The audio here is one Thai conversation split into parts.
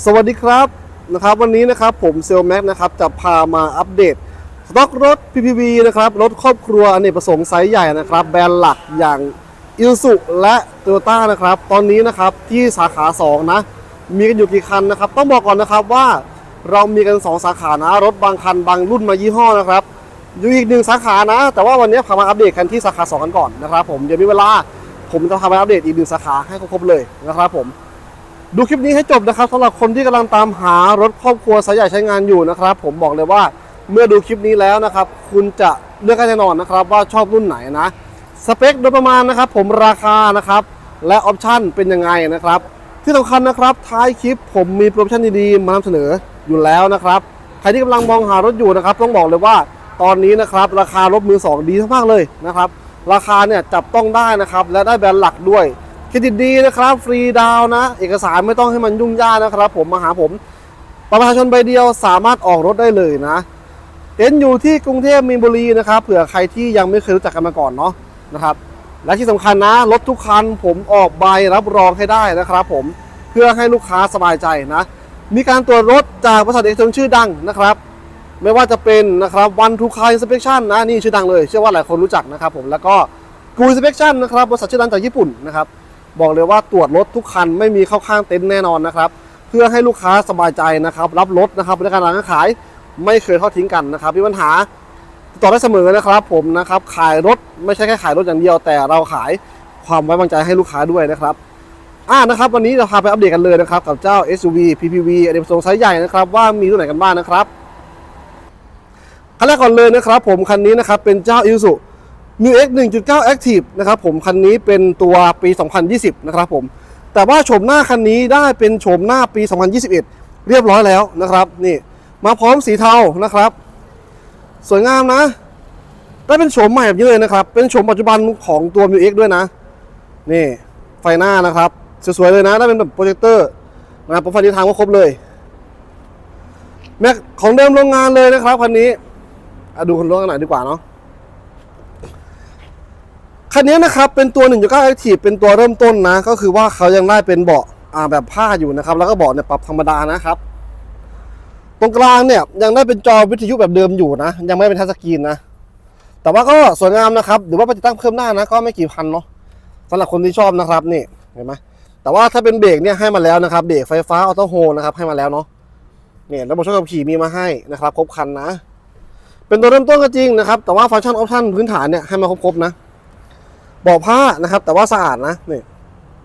สวัสดีครับนะครับ วันนี้นะครับผมเซลแม็กนะครับจะพามาอัปเดตสต็อกรถ PPV นะครับรถครอบครัวอเนกประสงค์ไซส์ใหญ่นะครับ แบรนด์หลักอย่างอิลสุและโตโยต้านะครับ ตอนนี้นะครับที่สาขา 2 นะ มีกันอยู่กี่คันนะครับ ต้องบอกก่อนนะครับว่าเรามีกัน 2 สาขานะ รถบางคันบางรุ่นมายี่ห้อนะครับอยู่อีกหนึ่งสาขานะ แต่ว่าวันนี้พามาอัปเดตกันที่สาขา 2 กันก่อนนะครับ ผมเดี๋ยวมีเวลาผมจะพามาอัปเดตอีกหนึ่งสาขาให้ครบเลยนะครับผม ดูคลิปนี้ให้จบนะครับสำหรับคนที่กำลังตามหารถครอบครัวสายใหญ่ใช้งานอยู่นะครับ ผมบอกเลยว่าเมื่อดูคลิปนี้แล้วนะครับ คุณจะเลือกแน่นอนนะครับ ว่าชอบรุ่นไหนนะ สเปคโดยประมาณนะครับ ผมราคานะครับ และออปชั่นเป็นยังไงนะครับ ที่สำคัญนะครับท้ายคลิปผมมีโปรโมชั่นดีๆ มานำเสนออยู่แล้วนะครับใครที่กำลังมองหารถอยู่นะครับ ต้องบอกเลยว่าตอนนี้นะครับ ราคารถมือสองดีมากเลยนะครับ ราคาเนี่ยจับต้องได้นะครับ และได้แบรนด์หลักด้วย ครดิตดีนะครับ ฟรีดาวนะ เอกสารไม่ต้องให้มันยุ่งยากนะครับ ผมมาหาผมประชาชนใบเดียวสามารถออกรถได้เลยนะเต็นท์อยู่ที่กรุงเทพมีนบุรีนะครับเผื่อใครที่ยังไม่เคยรู้จักกันมาก่อนเนาะนะครับ และที่สำคัญนะรถทุกคันผมออกใบรับรองให้ได้นะครับผมเพื่อให้ลูกค้าสบายใจนะ มีการตรวจรถจากบริษัทเอกชนชื่อดังนะครับ ไม่ว่าจะเป็นนะครับวันทูคายสเปคชั่นนะนี่ชื่อดังเลย เชื่อว่าหลายคนรู้จักนะครับผมแล้วก็กูสเปคชั่นนะครับบริษัทชื่อดังจากญี่ปุ่นนะครับ บอกเลยว่าตรวจรถทุกคันไม่มีเข้าข้างเต็นท์แน่นอนนะครับ เพื่อให้ลูกค้าสบายใจนะครับ รับรถนะครับบริการร้านขายไม่เคยทอดทิ้งกันนะครับมีปัญหาติดต่อได้เสมอนะครับผมนะครับขายรถไม่ใช่แค่ขายรถอย่างเดียวแต่เราขายความไว้วางใจให้ลูกค้าด้วยนะครับอ่านะครับวันนี้เราพาไปอัปเดตกันเลยนะครับกับเจ้า SUV PPV อเนกประสงไซส์ใหญ่นะครับว่ามีรุ่นไหนกันบ้างนะครับคันแรกก่อนเลยนะครับผมคันนี้นะครับเป็นเจ้า Isuzu New X 1.9 Active นะครับผมคันนี้เป็นตัวปี 2020 นะครับผม แต่ว่าโฉมหน้าคันนี้ได้เป็นโฉมหน้าปี 2021 เรียบร้อยแล้วนะครับนี่มาพร้อมสีเทานะครับ สวยงามนะ ได้เป็นโฉมใหม่แบบนี้เลยนะครับ เป็นโฉมปัจจุบันของตัว New X ด้วยนะ นี่ไฟหน้านะครับ สวยๆเลยนะ ได้เป็นแบบโปรเจคเตอร์นะครับไฟที่ทางก็ครบเลยแม็กของเดิมโรงงานเลยนะครับคันนี้อดูคนรถกันหน่อยดีกว่าเนาะ คันนี้นะครับเป็นตัว1.9 Active เป็นตัวเริ่มต้นนะ ก็คือว่าเขายังได้เป็นเบาะอ่าแบบผ้าอยู่นะครับ แล้วก็เบาะเนี่ยปรับธรรมดานะครับ ตรงกลางเนี่ยยังได้เป็นจอวิทยุแบบเดิมอยู่นะ ยังไม่เป็นทัชสกรีนนะ แต่ว่าก็สวยงามนะครับหรือว่าไปติดตั้งเพิ่มได้านะก็ไม่กี่พันเนาะสำหรับคนที่ชอบนะครับนี่เห็นไหมแต่ว่าถ้าเป็นเบรกเนี่ยให้มาแล้วนะครับเบรกไฟฟ้าออโต้โฮนะครับให้มาแล้วเนาะเนี่ยระบบช่วยขับขี่มีมาให้นะครับ ครบคันนะ เป็นตัวเริ่มต้นก็จริงนะครับ แต่ว่าฟังก์ชันออปชั่นพื้นฐานเนี่ยให้มาครบๆนะ เบอกผ้านะครับ แต่ว่าสะอาดนะนี่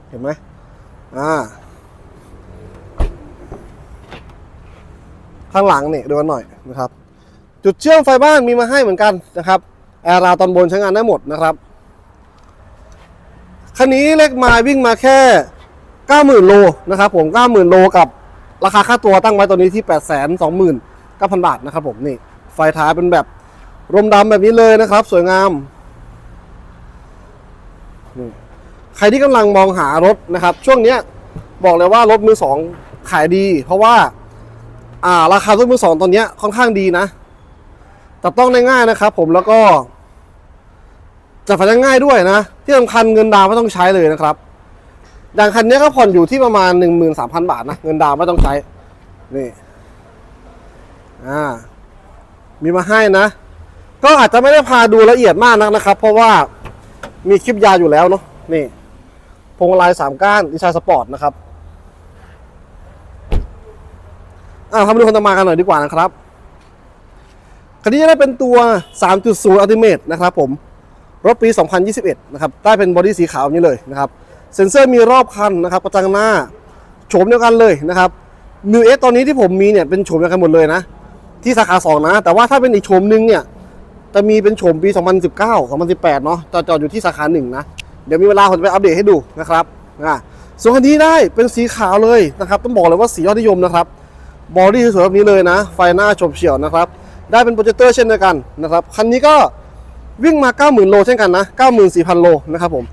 เห็นไหมอ่า ข้างหลังนี่ดูกันหน่อยนะครับ จุดเชื่อมไฟบ้านมีมาให้เหมือนกันนะครับแอร์ราตอนบนใช้งานได้หมดนะครับคันนี้เล็กมาวิ่งมาแค่ 90,000 โลนะครับผม 90,000 โลกับราคาค่าตัวตั้งไว้ตอนนี้ที่ 829,000 บาทนะครับผมนี่ ไฟท้ายเป็นแบบรมดำแบบนี้เลยนะครับ สวยงาม ใครที่กำลังมองหารถนะครับ ช่วงเนี้ยบอกเลยว่ารถมือสองขายดี เพราะว่าอ่าราคารถมือสองตอนเนี้ยค่อนข้างดีนะจับต้องได้ง่ายนะครับ ผมแล้วก็จัดไฟได้ง่ายด้วยนะ ที่สำคัญเงินดาวไม่ต้องใช้เลยนะครับอย่างคันนี้ก็ผ่อนอยู่ที่ประมาณ 13,000 บาทนะเงินดาวไม่ต้องใช้นี่อ่ามีมาให้นะ ก็อาจจะไม่ได้พาดูละเอียดมากนักนะครับ เพราะว่ามีคลิปยาวอยู่แล้วเนาะนี่ พวงมาลัยสามก้านดีไซน์สปอร์ตนะครับอ่าทำดูคนต่อมากันหน่อยดีกว่านะครับคันนี้จะได้เป็นตัว 3.0 Ultimate นะครับผม รถปี 2021 นะครับ ได้เป็นบอดี้สีขาวนี้เลยนะครับ เซ็นเซอร์มีรอบคันนะครับ กระจังหน้า โฉมเดียวกันเลยนะครับ New X ตอนนี้ที่ผมมีเนี่ย เป็นโฉมเดียวกันหมดเลยนะ ที่สาขา 2 นะ แต่ว่าถ้าเป็นอีกโฉมหนึงเนี่ย จะมีเป็นโฉมปี 2019 2018 เนาะจอจอดอยู่ที่สาขาหนึ่งนะ เดี๋ยวมีเวลาผมจะไปอัปเดตให้ดูนะครับอ่าส่วนคันนี้ได้เป็นสีขาวเลยนะครับต้องบอกเลยว่าสียอดนิยมนะครับบอดี้สวยแบบนี้เลยนะ ไฟหน้าโฉบเฉียวนะครับได้เป็นโปรเจคเตอร์เช่นเดียวกันนะครับคันนี้ก็วิ่งมา 90,000 โลเช่นกันนะ 94,000 โลนะครับผม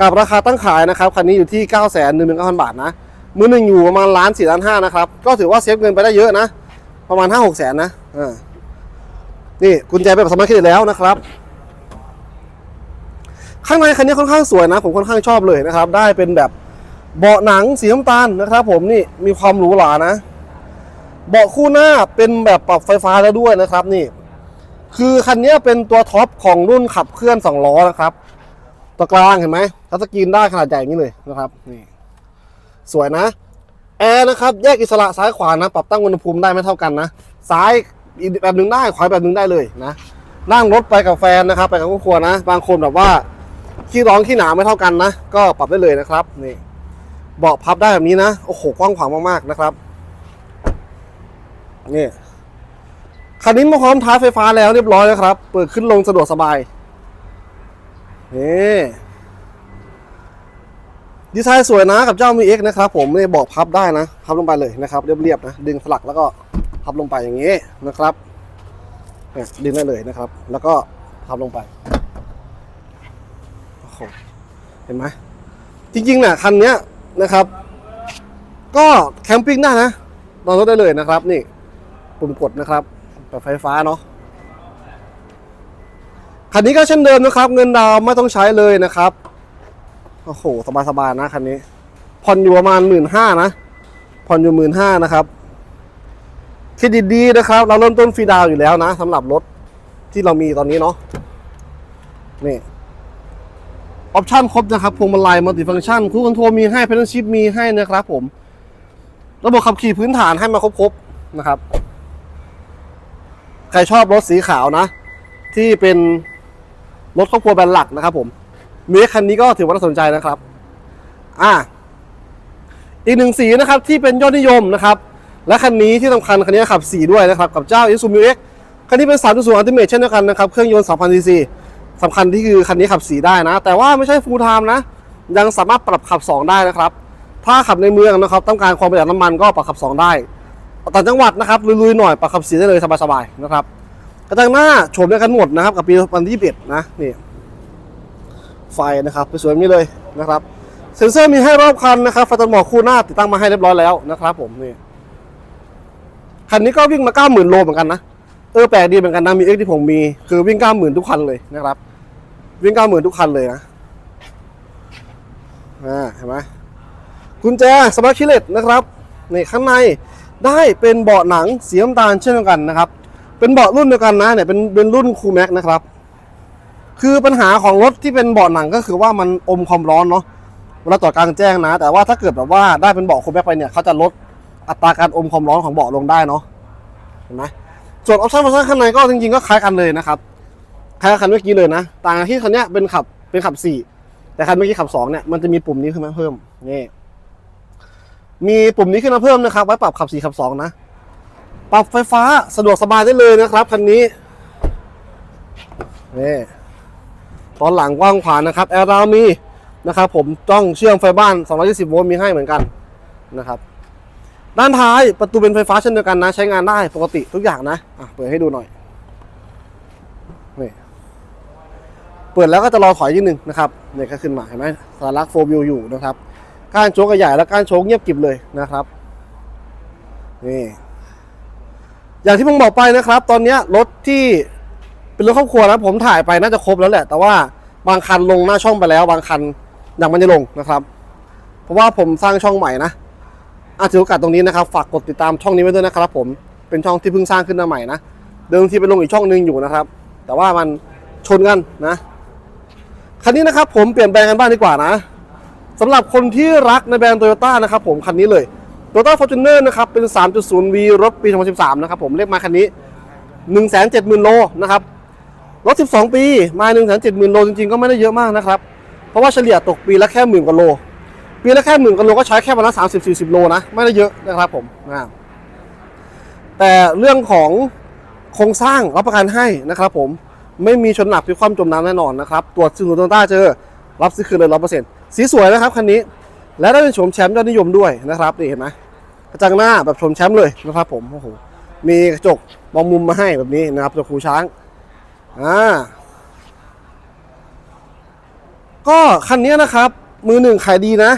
กับราคาตั้งขายนะครับคันนี้อยู่ที่ 9 1 9 0 0 0 บาทนะมือหนึ่งอยู่ประมาณล้านสี่ล้านห้านะครับก็ถือว่าเซฟเงินไปได้เยอะนะ ประมาณ5 6แสนนะอ่านี่กุญแจแบบสมาร์ทเครดิตแล้วนะครับ ข้างในคันนี้ค่อนข้างสวยนะ ผมค่อนข้างชอบเลยนะครับ ได้เป็นแบบเบาะหนังสีน้ำตาลนะครับ ผมนี่มีความหรูหรานะ เบาะคู่หน้าเป็นแบบปรับไฟฟ้าแล้วด้วยนะครับนี่ คือคันนี้เป็นตัวท็อปของรุ่นขับเคลื่อนสองล้อนะครับตัวกลางเห็นไหมทัชสกรีนได้ขนาดใหญ่อย่างนี้เลยนะครับนี่สวยนะแอร์นะครับแยกอิสระซ้ายขวานะ ปรับตั้งอุณหภูมิได้ไม่เท่ากันนะ ซ้ายแบบหนึ่งได้ขวาแบบหนึ่งได้เลยนะ นั่งรถไปกับแฟนนะครับ ไปกับครอบครัวนะ บางคนแบบว่า ขี้ร้อนขี้หนาวไม่เท่ากันนะ ก็ปรับได้เลยนะครับนี่เบาะพับได้แบบนี้นะโอ้โหกว้างขวางมากๆนะครับนี่คันนี้มาพร้อมท้ายไฟฟ้าแล้วเรียบร้อยแล้วครับ เปิดขึ้นลงสะดวกสบายนี่ดีไซน์สวยนะกับเจ้ามีเอ็กนะครับ ผมเนี่ยบอกพับได้นะ พับลงไปเลยนะครับ เรียบๆนะ ดึงสลักแล้วก็พับลงไปอย่างนี้นะครับดึงได้เลยนะครับ แล้วก็พับลงไป โหเห็นไหมจริงๆเนี่ยคันเนี้ยนะครับ ก็แคมปิ้งได้นะนอนรถได้เลยนะครับ นี่ปุ่มกดนะครับแบบไฟฟ้าเนาะคันนี้ก็เช่นเดิมนะครับ เงินดาวไม่ต้องใช้เลยนะครับโอ้โหสบายๆนะคันนี้ผ่อนอยู่ประมาณหมื่นห้านะผ่อนอยู่หมื่นห้านะครับเครดิตดีนะครับ เราเริ่มต้นฟรีดาวอยู่แล้วนะสำหรับรถที่เรามีตอนนี้เนาะนี่ ออปชั่นครบนะครับพวงมาลัยมัลติฟังก์ชันคูคอนโทรมีให้เพนชิพมีให้นะครับผม ระบบขับขี่พื้นฐานให้มาครบๆนะครับ ใครชอบรถสีขาวนะ ที่เป็นรถครอบครัวแบรนด์หลักนะครับผมมีคันนี้ก็ถือว่าน่าสนใจนะครับ อ่า อีกหนึ่งสีนะครับที่เป็นยอดนิยมนะครับ และคันนี้ที่สำคัญคันนี้ขับสีด้วยนะครับ กับเจ้า i s u m u x คันนี้เป็น 3.0 Ultimate เช่นเดียวกันนะครับ เครื่องยนต์ 2,000 cc สำคัญที่คือคันนี้ขับสีได้นะ แต่ว่าไม่ใช่ full time นะ ยังสามารถปรับขับ 2 ได้นะครับ ถ้าขับในเมืองนะครับ ต้องการความประหยัดน้ำมันก็ปรับขับ 2 ได้ต่างจังหวัดนะครับลุยๆหน่อยปรับขับสีได้เลยสบายๆนะครับกระจังหน้าโฉมเดียวกันหมดนะครับ กับปี2021นะนี่ไฟนะครับสวยๆนี้เลยนะครับ เซ็นเซอร์มีให้รอบคันนะครับไฟตัดหมอกคู่หน้าติดตั้งมาให้เรียบร้อยแล้วนะครับ ผมนี่คันนี้ก็วิ่งมา90,000โลเหมือนกันนะเออแปลกดีเหมือนกันนะมีเอ็กที่ผมมีคือวิ่ง90,000ทุกคันเลยนะครับ วิ่ง90,000ทุกคันเลยนะอ่าเห็นไหมกุญแจสมาร์ทคิเลตนะครับนี่ข้างในได้เป็นเบาะหนังสีน้ำตาลเช่นเดียวกันนะครับ เป็นเบาะรุ่นเดียวกันนะเนี่ยเป็นเป็นรุ่นคูแม็กนะครับ คือปัญหาของรถที่เป็นเบาะหนังก็คือว่ามันอมความร้อนเนาะเวลาต่อกลางแจ้งนะ แต่ว่าถ้าเกิดแบบว่าได้เป็นเบาะคูแม็กไปเนี่ยเขาจะลดอัตราการอมความร้อนของเบาะลงได้เนาะเห็นไหมส่วนออปชั่นฟังก์ชันข้างในก็จริงๆก็คล้ายกันเลยนะครับ คล้ายกับคันเมื่อกี้เลยนะ ต่างที่คันเนี้ยเป็นขับเป็นขับสี่แต่คันเมื่อกี้ขับสองเนี่ยมันจะมีปุ่มนี้ขึ้นมาเพิ่มนี่มีปุ่มนี้ขึ้นมาเพิ่มนะครับไว้ปรับขับสี่ขับสองนะปรับไฟฟ้าสะดวกสบายได้เลยนะครับคันนี้นี่ตอนหลังกว้างขวางนะครับแอร์ราวมีนะครับผมต้องเชื่อมไฟบ้าน 220 โวลต์มีให้เหมือนกันนะครับ ด้านท้ายประตูเป็นไฟฟ้าเช่นเดียวกันนะ ใช้งานได้ปกติทุกอย่างนะะเปิดให้ดูหน่อย เปิดแล้วก็จะรอถอยนิดนึงนะครับเนี่ยก็ขึ้นมาเห็นไหมสารักโฟวิวอยู่นะครับก้านโชกก็ใหญ่แล้วก้านโชกเงียบกิบเลยนะครับนี่อย่างที่ผมบอกไปนะครับ ตอนนี้รถที่เป็นรถครอบครัวนะผมถ่ายไปน่าจะครบแล้วแหละ แต่ว่าบางคันลงหน้าช่องไปแล้ว บางคันยังไม่ได้ลงนะครับ เพราะว่าผมสร้างช่องใหม่นะอาถือโอกาสตรงนี้นะครับ ฝากกดติดตามช่องนี้ไว้ด้วยนะครับ ผมเป็นช่องที่เพิ่งสร้างขึ้นมาใหม่นะเดิมทีไปลงอีกช่องหนึงอยู่นะครับ แต่ว่ามันชนกันนะ คันนี้นะครับผมเปลี่ยนแปลงกันบ้างดีกว่านะสำหรับคนที่รักในแบรนด์โตโยต้านะครับผมคันนี้เลยโตโยต้าฟอร์จูเนอร์นะครับเป็น 3.0V รถปี 2013 นะครับผมเลขมาคันนี้ 170,000 โลนะครับรถ 12 ปีมา 170,000 โลจริงๆ ก็ไม่ได้เยอะมากนะครับ เพราะว่าเฉลี่ยตกปีละแค่หมื่นกว่าโล ปีละแค่หมื่นกว่าโลก็ใช้แค่วันละ 30-40 โลนะ ไม่ได้เยอะนะครับผมนะแต่เรื่องของโครงสร้างรับประกันให้นะครับผม ไม่มีชนหนักพิความจมน้ำแน่นอนนะครับ ตรวจซื้อโตโยต้าเจอ รับซื้อคืนเลยร้อยเปอร์เซ็นต์สีสวยนะครับคันนี้ และได้เป็นโฉมแชมป์ยอดนิยมด้วยนะครับนี่เห็นไหมกระจังหน้าแบบโฉมแชมป์เลยนะครับผมโอ้โหมีกระจกมองมุมมาให้แบบนี้นะครับตัวคูช้างอ่าก็คันนี้นะครับมือหนึ่งขายดีนะ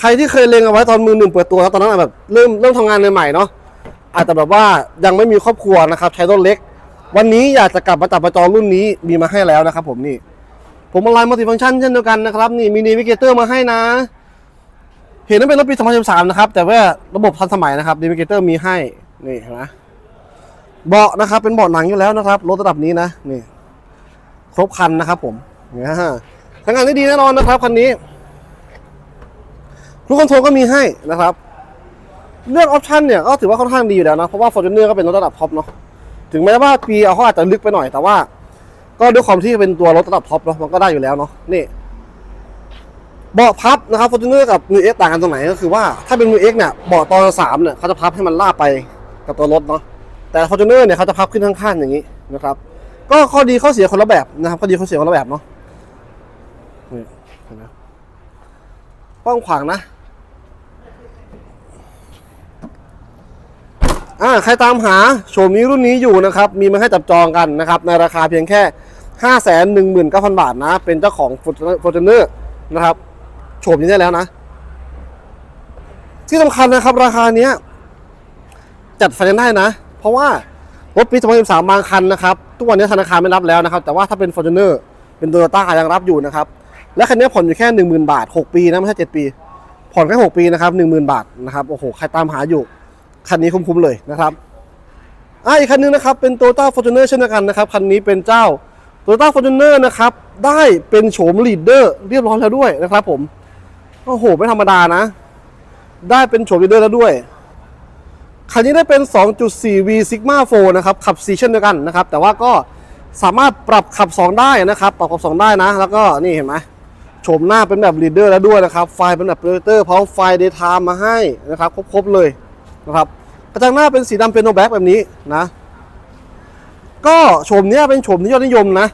ใครที่เคยเล็งเอาไว้ตอนมือหนึ่งเปิดตัวแล้วตอนนั้นแบบเริ่มเริ่มทำงานใหม่ๆเนาะอาจจะแบบว่ายังไม่มีครอบครัวนะครับ ใช้รถเล็ก วันนี้อยากจะกลับมาจับประจองรุ่นนี้มีมาให้แล้วนะครับผมนี่ผมอะไรมัลติฟังก์ชันเช่นเดียวกันนะครับนี่มีนีวิเกเตอร์มาให้นะ เห็นนั้นเป็นรถปี 2013 นะครับ แต่ว่าระบบทันสมัยนะครับดีมิเกเตอร์มีให้นี่เห็นไหมเบาะนะครับเป็นเบาะหนังอยู่แล้วนะครับรถระดับนี้นะนี่ ครบคันนะครับ ผมเนี่ยทำงานได้ดีแน่นอนนะครับคันนี้รูคอนโทรก็มีให้นะครับ เรื่องออปชันเนี่ยก็ถือว่าค่อนข้างดีอยู่แล้วนะเพราะว่า Fortuner ก็เป็นรถระดับท็อปเนาะ ถึงแม้ว่าปีเอาเขาอาจจะลึกไปหน่อยแต่ว่า ก็ด้วยความที่เป็นตัวรถระดับท็อปเนาะมันก็ได้อยู่แล้วเนาะนี่เบาะพับนะครับ Fortuner กับ New X ต่างกันตรงไหนก็คือว่าถ้าเป็น New X เนี่ยเบาะตอนสามเนี่ยเขาจะพับให้มันลาบไปกับตัวรถเนาะแต่ Fortuner เนี่ยเขาจะพับขึ้นข้างๆอย่างนี้นะครับ ก็ข้อดีข้อเสียคนละแบบนะครับข้อดีข้อเสียคนละแบบเนาะนี่เห็นไหมกว้างขวางนะ อ่าใครตามหาโฉมนี้รุ่นนี้อยู่นะครับ มีมาให้จับจองกันนะครับ ในราคาเพียงแค่ 5 1 9 0 0 0 บาทนะ เป็นเจ้าของ Fortuner นะครับ โฉมนี้ได้แล้วนะ ที่สำคัญนะครับ ราคาเนี้ย จัดไฟแนนซ์ได้นะ เพราะว่ารถปี2013บางคันนะครับ ทุกวันนี้ธนาคารไม่รับแล้วนะครับ แต่ว่าถ้าเป็น Fortuner เป็น Toyota ยังรับอยู่นะครับ และคันนี้ผ่อนอยู่แค่ 10,000 บาท 6 ปีนะไม่ใช่7ปี ผ่อนแค่ 6 ปีนะครับ10,000 บาทนะครับ โอ้โห ใครตามหาอยู่ คันนี้คุ้มๆเลยนะครับอ่าอีกคันนึงนะครับเป็น Toyota Fortuner เช่นเดียวกันนะครับคันนี้เป็นเจ้า Toyota Fortuner นะครับได้เป็นโฉม Leader เรียบร้อยแล้วด้วยนะครับผมโอ้โหไม่ธรรมดานะ ได้เป็นโฉม Leader แล้วด้วยคันนี้ได้เป็น 2.4V Sigma 4นะครับ ขับ4เช่นเดียวกันนะครับ แต่ว่าก็สามารถปรับขับ 2 ได้นะครับ ปรับขับ 2 ได้นะ แล้วก็นี่เห็นไหมโฉมหน้าเป็นแบบ Leader แล้วด้วยนะครับ ไฟเป็นแบบ Predator พร้อมไฟ Daytime มาให้นะครับ ครบ ๆ เลย นะครับกระจังหน้าเป็นสีดำเป็นโนแบ็กแบบนี้นะ ก็โฉมเนี้ยเป็นโฉมที่ยอดนิยมนะ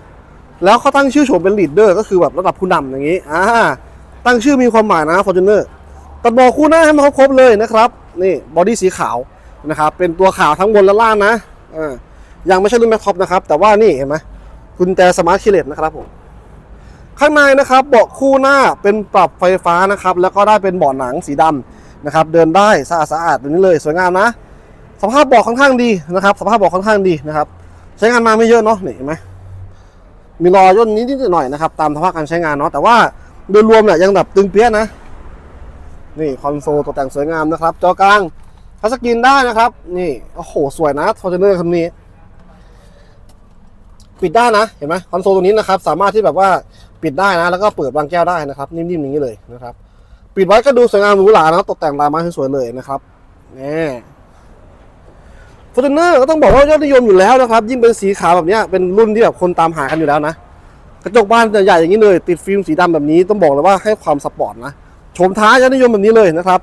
แล้วเขาตั้งชื่อโฉมเป็น Leader ก็คือแบบระดับผู้นำอย่างนี้อ่าตั้งชื่อมีความหมายนะ Fortuner ตัดบอกคู่หน้าให้มันครบเลยนะครับนี่บอดี้สีขาวนะครับเป็นตัวขาวทั้งบนและล่างนะอ่ายังไม่ใช่รุ่นแม็กท็อปนะครับ แต่ว่านี่เห็นไหมกุญแจสมาร์ทคีเลตนะครับผมข้างในนะครับเบาะคู่หน้าเป็นปรับไฟฟ้านะครับ แล้วก็ได้เป็นเบาะหนังสีดำ นะครับเดินได้สะอาดสะอาดแบบนี้เลยสวยงามนะ สภาพบาะค่อนข้างดีนะครับ สภาพบาะค่อนข้างดีนะครับ ใช้งานมาไม่เยอะเนาะนี่เห็นไหมมีรอยย่นนิดๆหน่อยๆนะครับ ตามสภาพการใช้งานเนาะแต่ว่าโดยรวมเนี่ยยังแบบตึงเปี้ยนะ นี่คอนโซลตกแต่งสวยงามนะครับ จอกลางทัชสกรีนได้นะครับ นี่โอ้โหสวยนะฟอร์จูเนอร์คันนี้ ปิดได้นะเห็นไหมคอนโซลตรงนี้นะครับ สามารถที่แบบว่าปิดได้นะ แล้วก็เปิดวางแก้วได้นะครับ นิ่มๆอย่างนี้เลยนะครับ ปิดไว้ก็ดูสวยงามหรูหรานะตกแต่งลายไม้สวยๆเลยนะครับนี่ฟอร์จูเนอร์ก็ต้องบอกว่ายอดนิยมอยู่แล้วนะครับ ยิ่งเป็นสีขาวแบบนี้เป็นรุ่นที่แบบคนตามหากันอยู่แล้วนะ กระจกบ้านใหญ่อย่างนี้เลย ติดฟิล์มสีดำแบบนี้ต้องบอกเลยว่าให้ความสปอร์ตนะโฉมท้ายยอดนิยมแบบนี้เลยนะครับ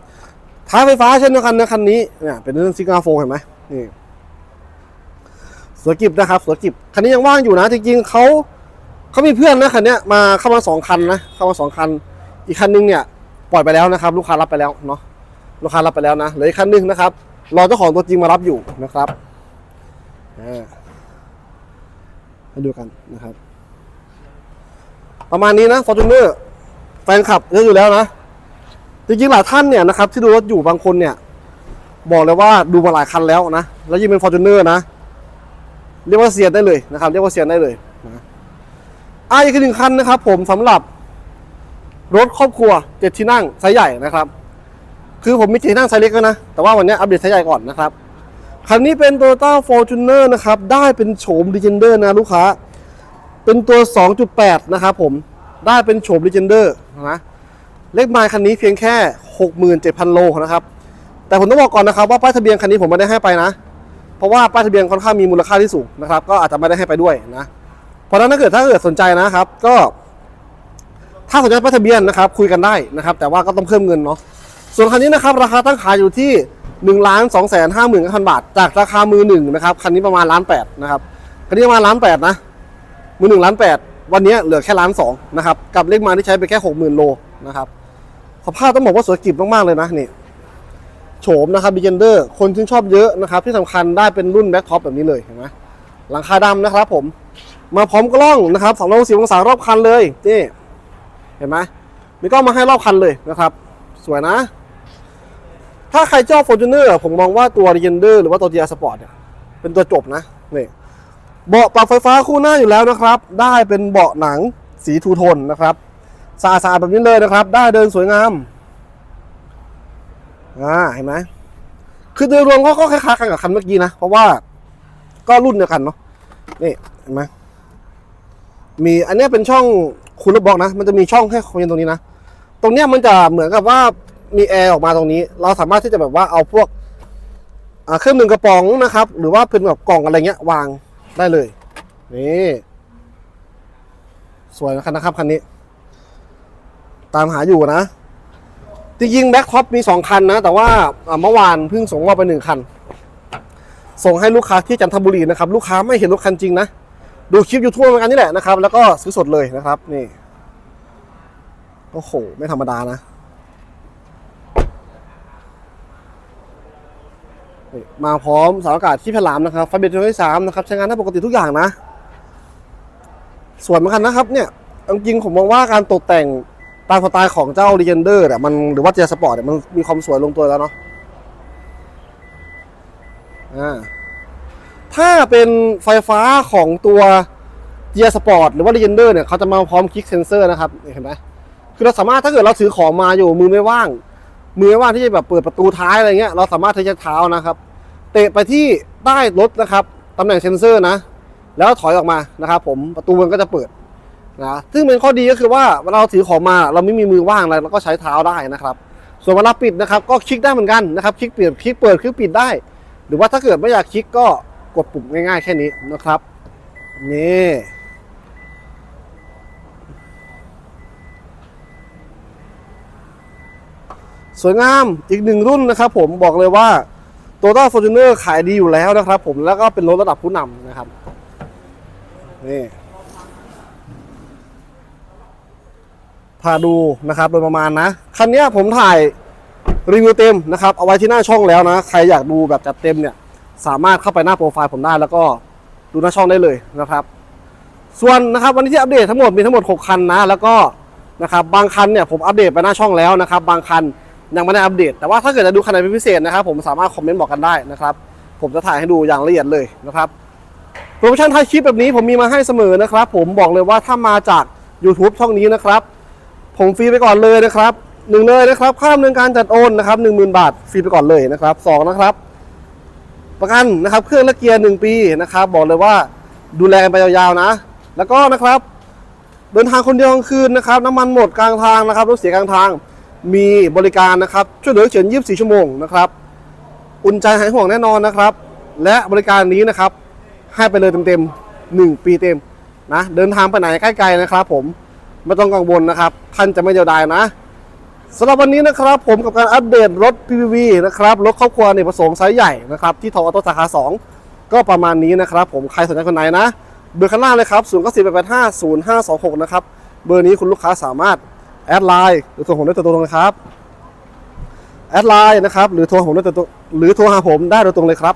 ท้ายไฟฟ้าเช่นเดียวกันนะคันนี้เนี่ยเป็นเรื่องซิกาโฟเห็นไหมนี่สวยกิบนะครับสวยกิบคันนี้ยังว่างอยู่นะจริงๆเขาเขามีเพื่อนนะคันนี้มาเข้ามาสองคันนะเข้ามาสองคัน อีกคันนึงเนี่ย ปล่อยไปแล้วนะครับ ลูกค้ารับไปแล้วเนาะลูกค้ารับไปแล้วนะเหลืออีกคันนึงนะครับรอเจ้าของตัวจริงมารับอยู่นะครับอ่าให้ดูกันนะครับ ประมาณนี้นะฟอร์จูเนอร์แฟนคลับเยอะอยู่แล้วนะ จริงๆหลายท่านเนี่ยนะครับ ที่ดูรถอยู่บางคนเนี่ย บอกเลยว่าดูมาหลายคันแล้วนะ แล้วยิ่งเป็น f o r t u n e r นะ เรียกว่าเซียนได้เลยนะครับ เรียกว่าเซียนได้เลยนะอะอีกหนึ่งคันนะครับ ผมสำหรับ รถครอบครัวเจ็ดที่นั่งไซส์ใหญ่นะครับ คือผมมีเจ็ดที่นั่งไซส์เล็กแล้วนะ แต่ว่าวันนี้อัปเดตไซส์ใหญ่ก่อนนะครับ คันนี้เป็น Toyota Fortuner นะครับ ได้เป็นโฉม Legender นะลูกค้า เป็นตัว 2.8 นะครับผม ได้เป็นโฉม Legender นะ เลขไมล์คันนี้เพียงแค่ 67,000 โลนะครับ แต่ผมต้องบอกก่อนนะครับว่าป้ายทะเบียนคันนี้ผมไม่ได้ให้ไปนะ เพราะว่าป้ายทะเบียนค่อนข้างมีมูลค่าที่สูงนะครับ ก็อาจจะไม่ได้ให้ไปด้วยนะ เพราะฉะนั้นถ้าเกิดถ้าเกิดสนใจนะครับ ก็ ถ้าสนใจป้ายทะเบียนนะครับคุยกันได้นะครับ แต่ว่าก็ต้องเพิ่มเงินเนาะส่วนคันนี้นะครับราคาตั้งขายอยู่ที่1นึ่งล้านสองแสนห้าหมื่นพันบาท จากราคามือหนึ่งนะครับคันนี้ประมาณล้านแปดนะครับคันนี้ประมาณล้านแปดนะมือหนึ่งล้านแปดวันนี้เหลือแค่ล้านสองนะครับกับเลขมาที่ใช้ไปแค่หกหมื่นโลนะครับสภาพต้องบอกว่าสวยกริบมากๆเลยนะนี่โฉมนะครับบีเจนเดอร์คนชื่นชอบเยอะนะครับ ที่สำคัญได้เป็นรุ่นแบ็คท็อปแบบนี้เลยเห็นไหมหลังคาดำนะครับผมมาพร้อมกล้องนะครับสองร้อยสิบองศารอบคันเลยนี่ เห็นไหมมีกล้องมาให้รอบคันเลยนะครับ สวยนะ ถ้าใครชอบ Fortuner ผมมองว่าตัว Legender หรือว่าตัว GR Sport เนี่ยเป็นตัวจบนะนี่เบาะปรับไฟฟ้าคู่หน้าอยู่แล้วนะครับ ได้เป็นเบาะหนังสีทูโทนนะครับสะอาดๆแบบนี้เลยนะครับ ได้เดินสวยงามอ่าเห็นไหมคือโดยรวมก็คล้ายๆกันกับคันเมื่อกี้นะ เพราะว่าก็รุ่นเดียวกันเนาะนี่เห็นไหมมีอันนี้เป็นช่อง คูลเลอร์บ็อกนะ มันจะมีช่องให้คอมเมนตรงนี้นะ ตรงเนี้ยมันจะเหมือนกับว่ามีแอร์ออกมาตรงนี้ เราสามารถที่จะแบบว่าเอาพวกเครื่องดื่มกระป๋องนะครับ หรือว่าเป็นแบบกล่องอะไรเงี้ยวางได้เลย นี่สวยนะครับนะครับคันนี้ ตามหาอยู่นะ จริงๆแบ็คท็อปมี 2 คันนะ แต่ว่าเมื่อวานเพิ่งส่งมอบไปหนึ่งคัน ส่งให้ลูกค้าที่จันทบุรีนะครับ ลูกค้าไม่เห็นรถคันจริงนะ ดูคลิปยูทูบเหมือนกันนี่แหละนะครับ แล้วก็ซื้อสดเลยนะครับ นี่โอ้โห ไม่ธรรมดานะมาพร้อมสารอากาศที่พลามนะครับไฟเบรตัวที่สามนะครับ ใช้งานได้ปกติทุกอย่างนะสวยเหมือนกันนะครับ เนี่ยจริงๆผมมองว่าการตกแต่งตามสไตล์ของเจ้า l e g e n d e r เนี่ยมันหรือว่าเจียสปอร์ตเนี่ยมันมีความสวยลงตัวแล้วเนาะอ่า ถ้าเป็นไฟฟ้าของตัวเจียสปอร์ตหรือว่า l e g e n d e r เนี่ยเขาจะมาพร้อมคลิกเซนเซอร์นะครับเห็นไหมคือเราสามารถถ้าเกิดเราถือของมาอยู่มือไม่ว่าง มือไม่ว่างที่จะแบบเปิดประตูท้ายอะไรเงี้ยเราสามารถที่จะเท้านะครับเตะไปที่ใต้รถนะครับตำแหน่งเซนเซอร์นะ แล้วถอยออกมานะครับผมประตูมันก็จะเปิดนะซึ่งเป็นข้อดีก็คือว่าเวลาเราถือของมาเราไม่มีมือว่างอะไรเราก็ใช้เท้าได้นะครับ ส่วนเวลาปิดนะครับก็คลิกได้เหมือนกันนะครับคลิกเปลี่ยนคลิกเปิดคลิกปิดได้ หรือว่าถ้าเกิดไม่อยากคลิกก็ กดปุ่มง่ายๆแค่นี้นะครับ นี่สวยงามอีกหนึ่งรุ่นนะครับผมบอกเลยว่า t o y o t a Fortuner ขายดีอยู่แล้วนะครับผมแล้วก็เป็นรถระดับผู้นำนะครับ นี่พาดูนะครับโดยประมาณนะ คันนี้ผมถ่ายรีวิวเต็มนะครับ เอาไว้ที่หน้าช่องแล้วนะ ใครอยากดูแบบจัดเต็มเนี่ย สามารถเข้าไปหน้าโปรไฟล์ผมได้แล้วก็ดูหน้าช่องได้เลยนะครับ ส่วนนะครับวันนี้ที่อัปเดตทั้งหมดมีทั้งหมด 6 คันนะ แล้วก็นะครับบางคันเนี่ยผมอัปเดตไปหน้าช่องแล้วนะครับ บางคันยังไม่ได้อัปเดต แต่ว่าถ้าเกิดจะดูคันไหนเป็นพิเศษนะครับ ผมสามารถคอมเมนต์บอกกันได้นะครับ ผมจะถ่ายให้ดูอย่างละเอียดเลยนะครับโปรโมชั่นท้ายคลิปแบบนี้ผมมีมาให้เสมอนะครับ ผมบอกเลยว่าถ้ามาจาก YouTube ช่องนี้นะครับ ผมฟรีไปก่อนเลยนะครับหนึ่งเลยนะครับค่าดำเนินการจัดโอนนะครับหนึ่งหมื่นบาทฟรีไปก่อนเลยนะครับสองนะครับ ประกันนะครับเครื่องและเกียร์หนึ่งปีนะครับ บอกเลยว่าดูแลกันไปยาวๆนะ แล้วก็นะครับ เดินทางคนเดียวกลางคืนนะครับ น้ำมันหมดกลางทางนะครับรถเสียกลางทาง มีบริการนะครับช่วยเหลือเฉือน24 ชั่วโมงนะครับอุ่นใจหายห่วงแน่นอนนะครับ และบริการนี้นะครับ ให้ไปเลยเต็มๆหนึ่งปีเต็มนะเดินทางไปไหนใกล้ๆนะครับ ผมไม่ต้องกังวลนะครับ ท่านจะไม่เดียวดายนะ สำหรับวันนี้นะครับผมกับการอัปเดตรถ PPV นะครับรถครอบครัวในประสงค์ไซส์ใหญ่นะครับที่ทออโต้สาขา 2 ก็ประมาณนี้นะครับผมใครสนใจคนไหนนะ เบอร์ข้างล่างเลยครับ0 9 4 8 5 0 5 2 6 นะครับ เบอร์นี้คุณลูกค้าสามารถแอดไลน์หรือโทรผมได้ตัวตรงเลยครับแอดไลน์นะครับหรือโทรผมได้ตัวตรงหรือโทรหาผมได้โดยตรงเลยครับ